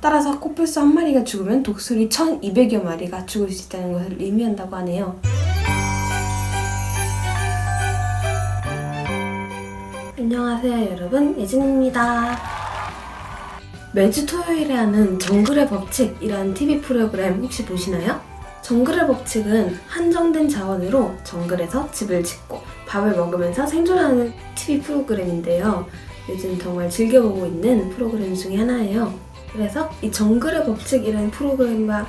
따라서 코뿔소 한 마리가 죽으면 독수리 1200여 마리가 죽을 수 있다는 것을 의미한다고 하네요. 안녕하세요 여러분 예진입니다. 매주 토요일에 하는 정글의 법칙이라는 TV 프로그램 혹시 보시나요? 정글의 법칙은 한정된 자원으로 정글에서 집을 짓고 밥을 먹으면서 생존하는 TV 프로그램인데요. 요즘 정말 즐겨보고 있는 프로그램 중에 하나예요. 그래서 이 정글의 법칙이라는 프로그램과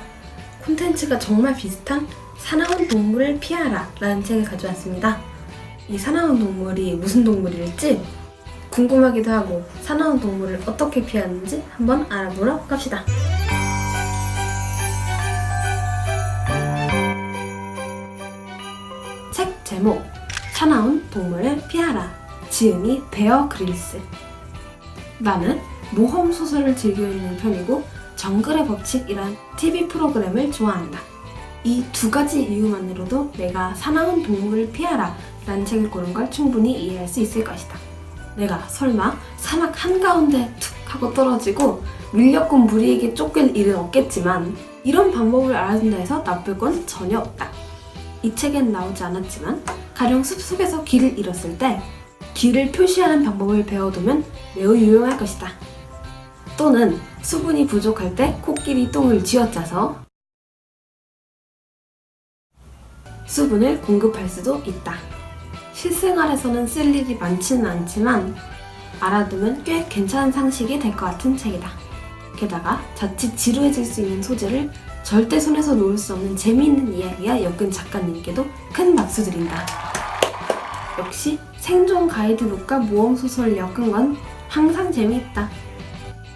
콘텐츠가 정말 비슷한 사나운 동물을 피하라 라는 책을 가져왔습니다. 이 사나운 동물이 무슨 동물일지 궁금하기도 하고 사나운 동물을 어떻게 피하는지 한번 알아보러 갑시다. 책 제목 사나운 동물을 피하라 지음이 베어 그릴스 나는 모험 소설을 즐겨 읽는 편이고 정글의 법칙이란 TV 프로그램을 좋아한다. 이 두 가지 이유만으로도 내가 사나운 동물을 피하라 라는 책을 고른 걸 충분히 이해할 수 있을 것이다. 내가 설마 사막 한가운데 툭 하고 떨어지고 밀렵군 무리에게 쫓길 일은 없겠지만 이런 방법을 알아둔다 해서 나쁠 건 전혀 없다. 이 책엔 나오지 않았지만 가령 숲속에서 길을 잃었을 때 길을 표시하는 방법을 배워두면 매우 유용할 것이다. 또는 수분이 부족할 때 코끼리 똥을 쥐어짜서 수분을 공급할 수도 있다. 실생활에서는 쓸 일이 많지는 않지만 알아두면 꽤 괜찮은 상식이 될 것 같은 책이다. 게다가 자칫 지루해질 수 있는 소재를 절대 손에서 놓을 수 없는 재미있는 이야기야 엮은 작가님께도 큰 박수 드린다. 역시 생존 가이드북과 모험소설 건 항상 재미있다.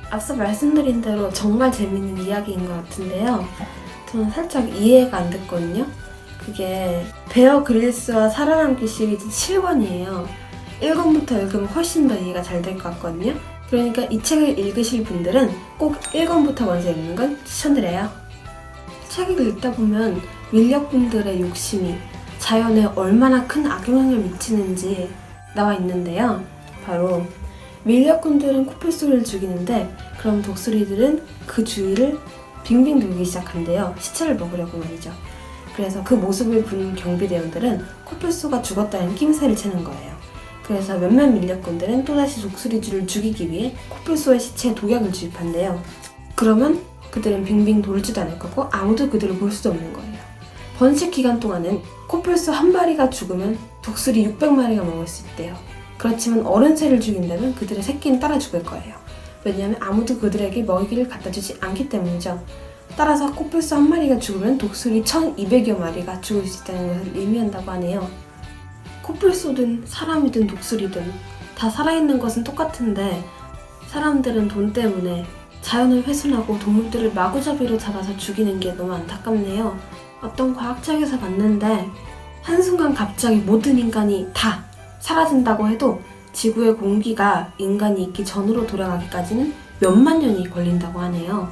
앞서 말씀드린 대로 정말 재미있는 이야기인 것 같은데요. 저는 살짝 이해가 안 됐거든요. 그게 베어 그릴스와 살아남기 시리즈 7권이에요. 1권부터 읽으면 훨씬 더 이해가 잘 될 것 같거든요. 그러니까 이 책을 읽으실 분들은 꼭 1권부터 먼저 읽는 건 추천드려요. 책을 읽다 보면 밀렵분들의 욕심이 자연에 얼마나 큰 악영향을 미치는지 나와 있는데요. 바로 밀렵꾼들은 코뿔소를 죽이는데 그럼 독수리들은 그 주위를 빙빙 돌기 시작한대요. 시체를 먹으려고 말이죠. 그래서 그 모습을 본 경비대원들은 코뿔소가 죽었다는 낌새를 채는 거예요. 그래서 몇몇 밀렵꾼들은 또다시 독수리쥐를 죽이기 위해 코뿔소의 시체에 독약을 주입한대요. 그러면 그들은 빙빙 돌지도 않을 거고 아무도 그들을 볼 수도 없는 거예요. 번식 기간 동안은 코뿔소 한 마리가 죽으면 독수리 600마리가 먹을 수 있대요. 그렇지만 어른 새를 죽인다면 그들의 새끼는 따라 죽을 거예요. 왜냐하면 아무도 그들에게 먹이를 갖다 주지 않기 때문이죠. 따라서 코뿔소 한 마리가 죽으면 독수리 1200여 마리가 죽을 수 있다는 것을 의미한다고 하네요. 코뿔소든 사람이든 독수리든 다 살아있는 것은 똑같은데 사람들은 돈 때문에 자연을 훼손하고 동물들을 마구잡이로 잡아서 죽이는 게 너무 안타깝네요. 어떤 과학책에서 봤는데 한순간 갑자기 모든 인간이 다 사라진다고 해도 지구의 공기가 인간이 있기 전으로 돌아가기까지는 몇만 년이 걸린다고 하네요.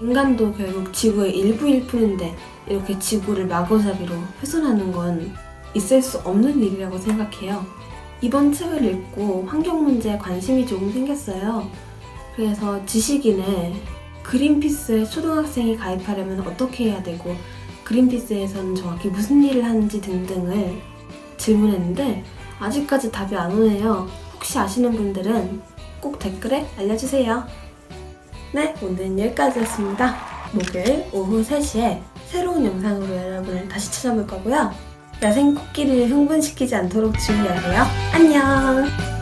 인간도 결국 지구의 일부일 뿐인데 이렇게 지구를 마구잡이로 훼손하는 건 있을 수 없는 일이라고 생각해요. 이번 책을 읽고 환경 문제에 관심이 조금 생겼어요. 그래서 지식인에 그린피스에 초등학생이 가입하려면 어떻게 해야 되고 그린피스에서는 정확히 무슨 일을 하는지 등등을 질문했는데 아직까지 답이 안 오네요. 혹시 아시는 분들은 꼭 댓글에 알려주세요. 네, 오늘은 여기까지였습니다. 목요일 오후 3시에 새로운 영상으로 여러분을 다시 찾아볼 거고요. 야생 코끼리를 흥분시키지 않도록 주의하세요. 안녕!